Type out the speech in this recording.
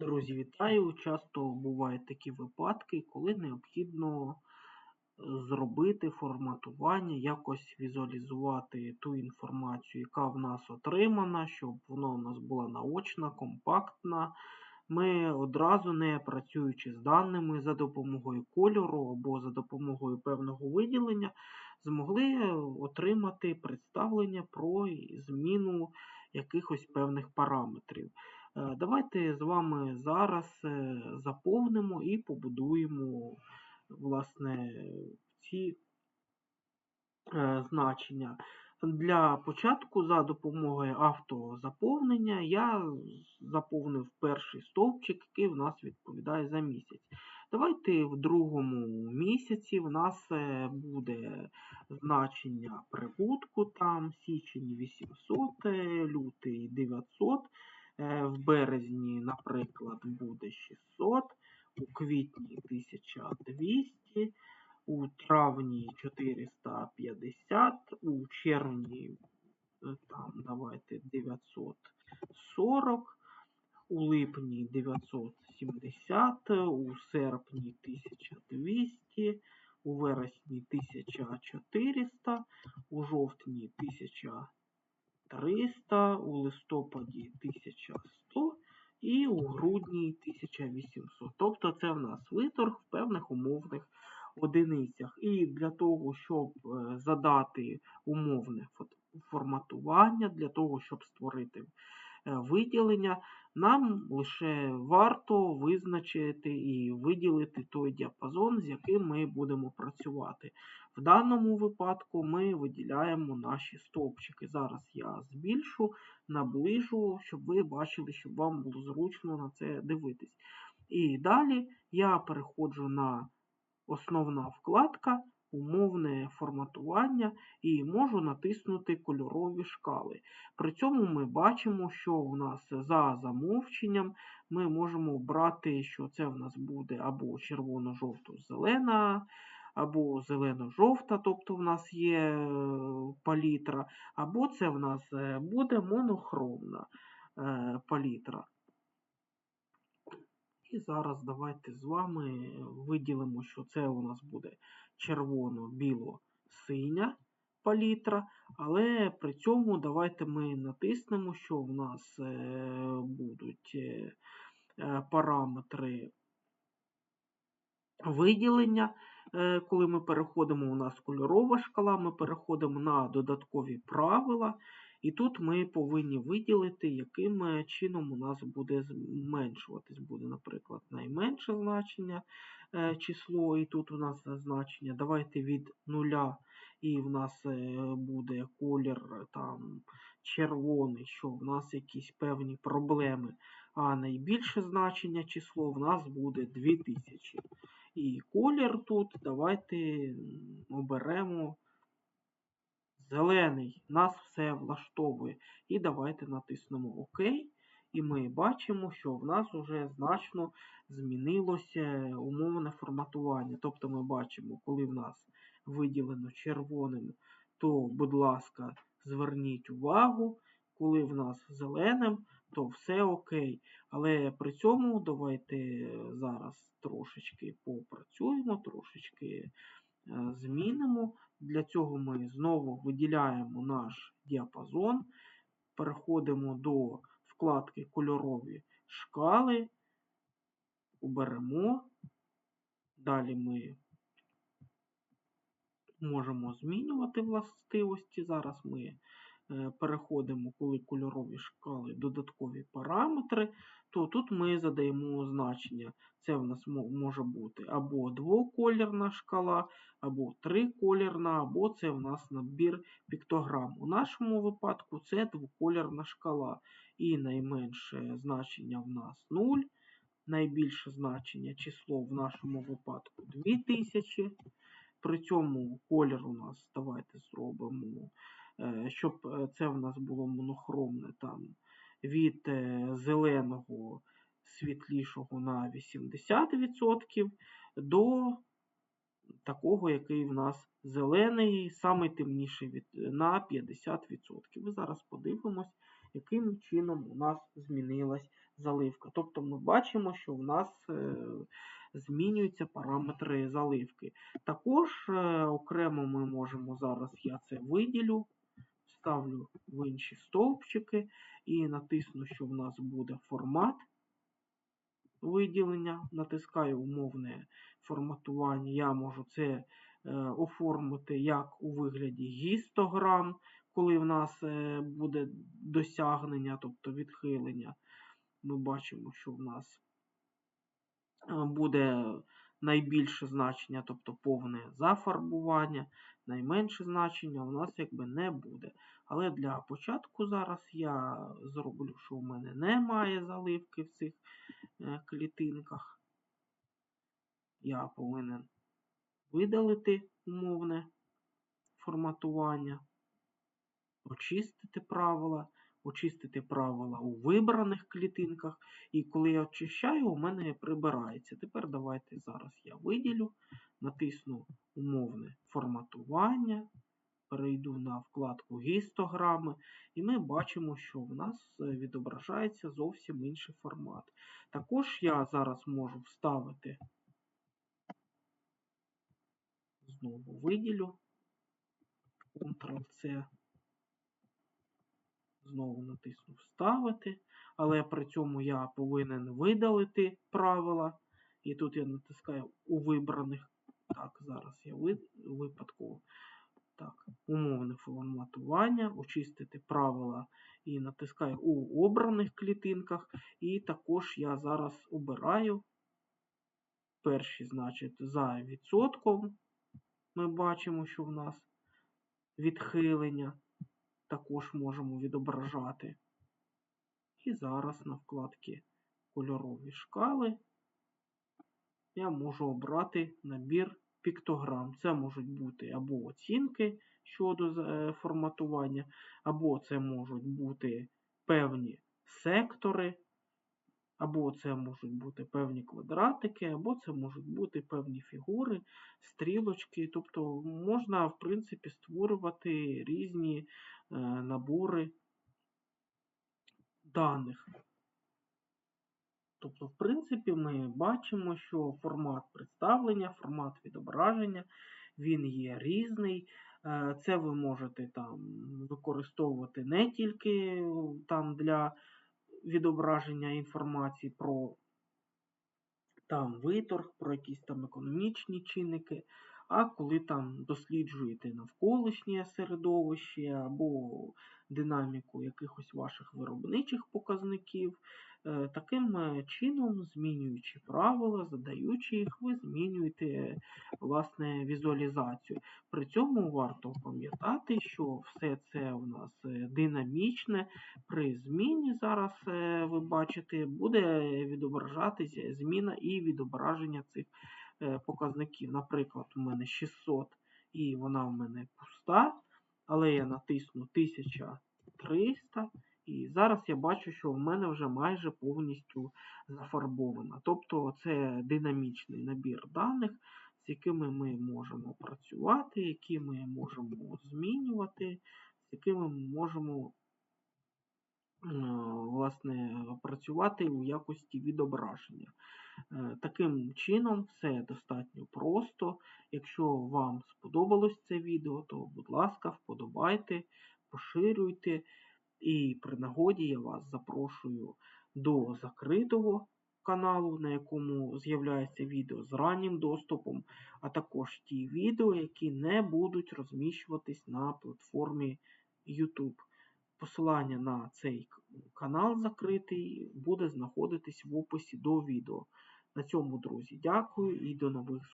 Друзі, вітаю! Часто бувають такі випадки, коли необхідно е, зробити форматування, якось візуалізувати ту інформацію, яка в нас отримана, щоб вона у нас була наочна, компактна. Ми одразу, не працюючи з даними за допомогою кольору або за допомогою певного виділення, змогли отримати представлення про зміну якихось певних параметрів. Е, давайте з вами зараз е, заповнимо і побудуємо власне, ці е, значення. Для початку за допомогою автозаповнення я заповнив перший стовпчик, який в нас відповідає за місяць. Давайте в другому місяці в нас буде значення прибутку, там січень 800, лютий 900. Е, в березні, наприклад, буде 600, у квітні 1200, у травні 450, у червні е, там давайте 940, у липні 970, у серпні 1200, у вересні 1400, у жовтні 1000. 300, у листопаді 1100 і у грудні 1800. Тобто це в нас виторг в певних умовних одиницях. І для того, щоб е, задати умовне форматування, для того, щоб створити Е, виділення, нам лише варто визначити і виділити той діапазон, з яким ми будемо працювати. В даному випадку ми виділяємо наші стовпчики. Зараз я збільшу, наближу, щоб ви бачили, щоб вам було зручно на це дивитись. І далі я переходжу на основна вкладка умовне форматування і можу натиснути кольорові шкали. При цьому ми бачимо, що у нас за замовченням ми можемо обрати, що це в нас буде або червоно-жовто-зелена, або зелено-жовта, тобто в нас є е, палітра, або це в нас е, буде монохромна е, палітра. І зараз давайте з вами виділимо, що це у нас буде червоно-біло-синя палітра, але при цьому давайте ми натиснемо, що в нас е, будуть е, е, параметри виділення. Коли ми переходимо, у нас кольорова шкала, ми переходимо на додаткові правила. І тут ми повинні виділити, яким е, чином у нас буде зменшуватись. Буде, наприклад, найменше значення е, число, і тут у нас значення. Давайте від нуля, і в нас е, буде колір там червоний, що в нас якісь певні проблеми. А найбільше значення число в нас буде 2000. І колір тут давайте оберемо. Зелений, нас все влаштовує. І давайте натиснемо ОК. І ми бачимо, що в нас вже значно змінилося умовне форматування. Тобто ми бачимо, коли в нас виділено червоним, то, будь ласка, зверніть увагу, коли в нас зеленим, то все окей. Але при цьому давайте зараз трошечки попрацюємо, трошечки Е, змінимо. Для цього ми знову виділяємо наш діапазон, переходимо до вкладки Кольорові шкали, оберемо. Далі ми можемо змінювати властивості. Зараз ми Е, переходимо, коли кольорові шкали додаткові параметри, то тут ми задаємо значення. Це в нас може бути або двоколірна шкала, або триколірна, або це в нас набір піктограм. У нашому випадку це двоколірна шкала. І найменше значення в нас 0. Найбільше значення число в нашому випадку 2000. При цьому колір у нас, давайте зробимо Е, щоб е, це в нас було монохромне там від е, зеленого світлішого на 80% до такого, який в нас зелений, саме темніший на 50%. Ми зараз подивимось, яким чином у нас змінилась заливка. Тобто ми бачимо, що в нас е, змінюються параметри заливки. Також е, окремо ми можемо зараз я це виділю, ставлю в інші стовпчики і натисну, що в нас буде формат виділення. Натискаю умовне форматування. Я можу це е, оформити як у вигляді гістограм, коли в нас е, буде досягнення, тобто відхилення. Ми бачимо, що в нас е, буде найбільше значення, тобто повне зафарбування, найменше значення у нас якби не буде. Але для початку зараз я зроблю, що в мене немає заливки в цих е, клітинках. Я повинен видалити умовне форматування, очистити правила, очистити правила у вибраних клітинках. І коли я очищаю, у мене прибирається. Тепер давайте зараз я виділю, натисну умовне форматування, перейду на вкладку гістограми, і ми бачимо, що в нас відображається зовсім інший формат. Також я зараз можу вставити, знову виділю, Ctrl-C, знову натисну Вставити, але при цьому я повинен видалити правила. І тут я натискаю у вибраних. Так, зараз я випадково. Так, умовне форматування, очистити правила і натискаю у обраних клітинках. І також я зараз обираю перші, значить, за відсотком. Ми бачимо, що в нас відхилення також можемо відображати. І зараз на вкладці кольорові шкали я можу обрати набір піктограм. Це можуть бути або оцінки щодо е, форматування, або це можуть бути певні сектори, або це можуть бути певні квадратики, або це можуть бути певні фігури, стрілочки. Тобто можна, в принципі, створювати різні набори даних. Тобто, в принципі, ми бачимо, що формат представлення, формат відображення, він є різний. Е, це ви можете там використовувати не тільки там для відображення інформації про там виторг, про якісь там економічні чинники, а коли там досліджуєте навколишнє середовище або динаміку якихось ваших виробничих показників, Е, таким е, чином, змінюючи правила, задаючи їх, ви змінюєте власне візуалізацію. При цьому варто пам'ятати, що все це у нас е, динамічне. При зміні зараз ви бачите, буде відображатися зміна і відображення цих показників. Наприклад, у мене 600 і вона в мене пуста, але я натисну 1300. І зараз я бачу, що в мене вже майже повністю зафарбована. Тобто це динамічний набір даних, з якими ми можемо працювати, які ми можемо змінювати, з якими ми можемо власне, працювати у якості відображення. Е, таким чином, все достатньо просто. Якщо вам сподобалось це відео, то, будь ласка, вподобайте, поширюйте. І при нагоді я вас запрошую до закритого каналу, на якому з'являється відео з раннім доступом, а також ті відео, які не будуть розміщуватись на платформі YouTube. Посилання на цей канал закритий буде знаходитись в описі до відео. На цьому, друзі, дякую і до нових зустрічей.